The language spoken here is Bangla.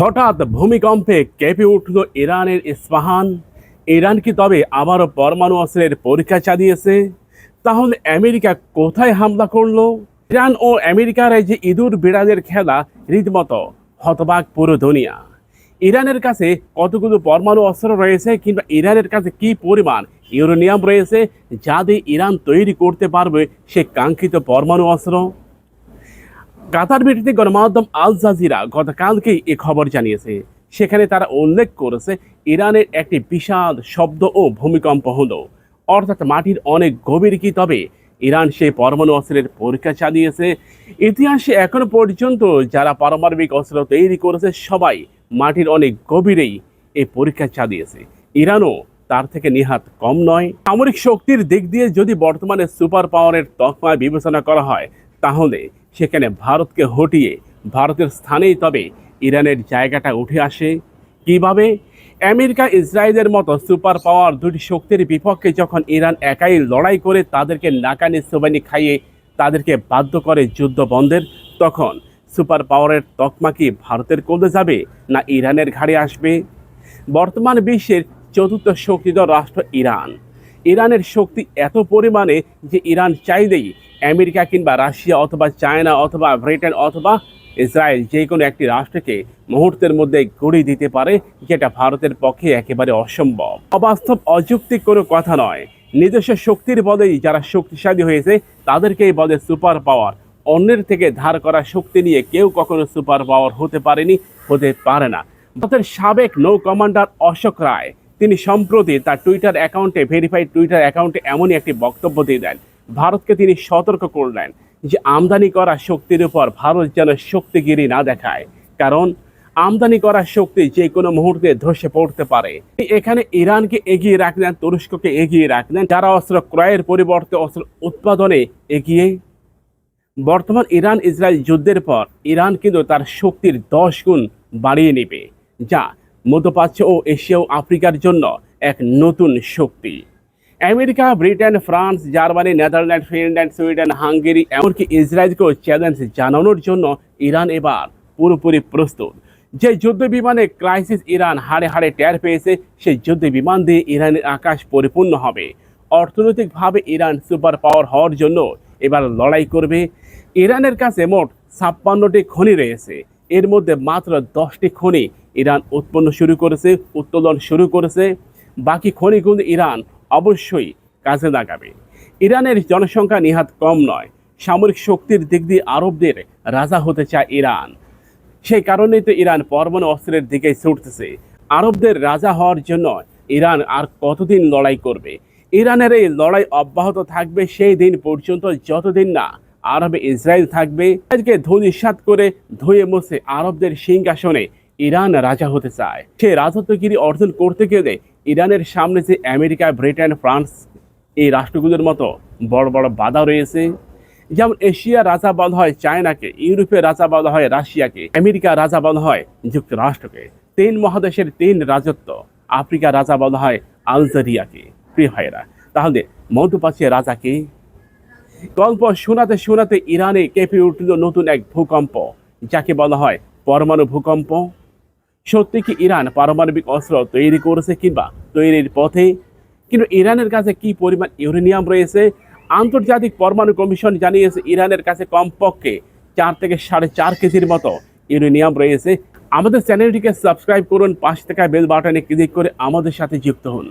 হঠাৎ ভূমিকম্পে কেঁপে উঠল ইরানের ইস্পাহান। ইরান কি তবে আবারও পরমাণু অস্ত্রের পরীক্ষা চালিয়েছে? তাহলে আমেরিকা কোথায় হামলা করল? ইরান ও আমেরিকার এই যে ইঁদুর বিড়ালের খেলা রীতিমতো হতবাক পুরো দুনিয়া। ইরানের কাছে কতগুলো পরমাণু অস্ত্র রয়েছে কিংবা ইরানের কাছে কি পরিমাণ ইউরেনিয়াম রয়েছে যা দিয়ে ইরান তৈরি করতে পারবে সে কাঙ্ক্ষিত পরমাণু অস্ত্র? কাতার ভিত্তিক গণমাধ্যম আল জাজিরা গতকালকেই এ খবর জানিয়েছে। সেখানে তারা উল্লেখ করেছে, ইরানের একটি বিশাল শব্দ ও ভূমিকম্প হলো। অর্থাৎ মাটির অনেক গভীর কি তবে? ইরান সেই পরমাণু অস্ত্রের পরীক্ষা চালিয়েছে। ইতিহাসে এখনও পর্যন্ত যারা পারমাণবিক অস্ত্র তৈরি করেছে, সবাই মাটির অনেক গভীরেই এই পরীক্ষা চালিয়েছে। ইরানও তার থেকে নিহাত কম নয়। সামরিক শক্তির দিক দিয়ে যদি বর্তমানে সুপার পাওয়ারের তকমায় বিবেচনা করা হয়, তাহলে সেখানে ভারতকে হটিয়ে ভারতের স্থানেই তবে ইরানের জায়গাটা উঠে আসে। কীভাবে? আমেরিকা, ইসরায়েলের মতো সুপার পাওয়ার দুটি শক্তির বিপক্ষে যখন ইরান একাই লড়াই করে তাদেরকে নাকানি সোবানি খাইয়ে তাদেরকে বাধ্য করে যুদ্ধ বন্ধের, তখন সুপার পাওয়ারের তকমা কি ভারতের কোলে যাবে না ইরানের ঘাড়ে আসবে? বর্তমান বিশ্বের চতুর্থ শক্তিধর রাষ্ট্র ইরান। ইরানের শক্তি এত পরিমাণে যে ইরান চাইলেই আমেরিকা কিংবা রাশিয়া অথবা চায়না অথবা ব্রিটেন অথবা ইসরায়েল যে কোনো একটি রাষ্ট্রকে মুহূর্তের মধ্যে গড়িয়ে দিতে পারে, যেটা ভারতের পক্ষে একেবারে অসম্ভব। অবাস্তব, অযৌক্তিক কোনো কথা নয়। নিজস্ব শক্তির বলেই যারা শক্তিশালী হয়েছে, তাদেরকেই বলে সুপার পাওয়ার। অন্যের থেকে ধার করা শক্তি নিয়ে কেউ কখনো সুপার পাওয়ার হতে পারেনি, হতে পারে না। ভারতের সাবেক নৌ কমান্ডার অশোক রায়, তিনি সম্প্রতি তার টুইটার অ্যাকাউন্টে, ভেরিফাইড টুইটার অ্যাকাউন্টে এমনই একটি বক্তব্য দিয়ে দেন। ভারতকে তিনি সতর্ক করলেন যে আমদানি করা শক্তির উপর ভারত যেন শক্তিগিরি না দেখায়। কারণ, আমদানি করা শক্তি যে কোনো মুহূর্তে ধসে পড়তে পারে। এখানে ইরানকে এগিয়ে রাখলেন, তুরস্ককে এগিয়ে রাখলেন, যারা অস্ত্র ক্রয়ের পরিবর্তে অস্ত্র উৎপাদনে এগিয়ে। বর্তমান ইরান ইসরায়েল যুদ্ধের পর ইরান কিন্তু তার শক্তির দশ গুণ বাড়িয়ে নেবে, যা মধ্যপ্রাচ্য ও এশিয়া ও আফ্রিকার জন্য এক নতুন শক্তি। America, Britain, France, Germany, Netherland, Finland, Sweden, Hungary, এমনকি ইসরায়েলকেও চ্যালেঞ্জ জানানোর জন্য ইরান এবার পুরোপুরি প্রস্তুত। যে যুদ্ধ বিমানে ক্রাইসিস ইরান হাড়ে হাড়ে টের পেয়েছে, সেই যুদ্ধ বিমান দিয়ে ইরানের আকাশ পরিপূর্ণ হবে। অর্থনৈতিকভাবে ইরান সুপার পাওয়ার হওয়ার জন্য এবার লড়াই করবে। ইরানের কাছে মোট ছাপ্পান্নটি খনি রয়েছে। এর মধ্যে মাত্র দশটি খনি ইরান উৎপন্ন শুরু করেছে, উত্তোলন শুরু করেছে। বাকি খনিগুলো ইরান অবশ্যই কাজে লাগাবে। ইরানের জনসংখ্যা নিহাত কম নয়, সামরিক শক্তির দিক দিয়ে আরবদের রাজা হতে চায় ইরান। সেই কারণেই তো ইরান পরমাণু অস্ত্রের দিকে ছুটতেছে। আরবদের রাজা হওয়ার জন্য ইরান আর কতদিন লড়াই করবে? ইরানের এই লড়াই অব্যাহত থাকবে সেই দিন পর্যন্ত, যতদিন না আরবে ইসরায়েল থাকবে। আজকে ধূলিসাৎ করে ধুয়ে মুছে আরবদের সিংহাসনে ইরান রাজা হতে চায়। সে রাজত্বগিরি অর্জন করতে গেলে ইরানের সামনে যে আমেরিকা, ব্রিটেন, ফ্রান্স এই রাষ্ট্রগুলোর মতো বড় বড় বাধা রয়েছে, যেমন এশিয়া রাজা বলা হয় চায়নাকে ইউরোপের রাজা বলা হয় রাশিয়াকে, আমেরিকা রাজা বলা হয় যুক্তরাষ্ট্রকে, তিন মহাদেশের তিন রাজত্ব, আফ্রিকা রাজা বলা হয় আলজেরিয়াকে। প্রিয় ভাইয়েরা, তাহলে মধ্যপ্রাচ্যের রাজাকে গল্প শোনাতে শোনাতে ইরানে কেঁপে উঠল নতুন এক ভূকম্প, যাকে বলা হয় পরমাণু ভূকম্প। সত্যি কি ইরান পারমাণবিক অস্ত্র তৈরি করেছে কিংবা তৈরির পথে? কিন্তু ইরানের কাছে কি পরিমাণ ইউরেনিয়াম রয়েছে? আন্তর্জাতিক পরমাণু কমিশন জানিয়েছে ইরানের কাছে কমপক্ষে চার থেকে সাড়ে চার কেজির মতো ইউরেনিয়াম রয়েছে। আমাদের চ্যানেলটিকে সাবস্ক্রাইব করুন পাঁচ থেকে বেল বাটনে ক্লিক করে আমাদের সাথে যুক্ত হন।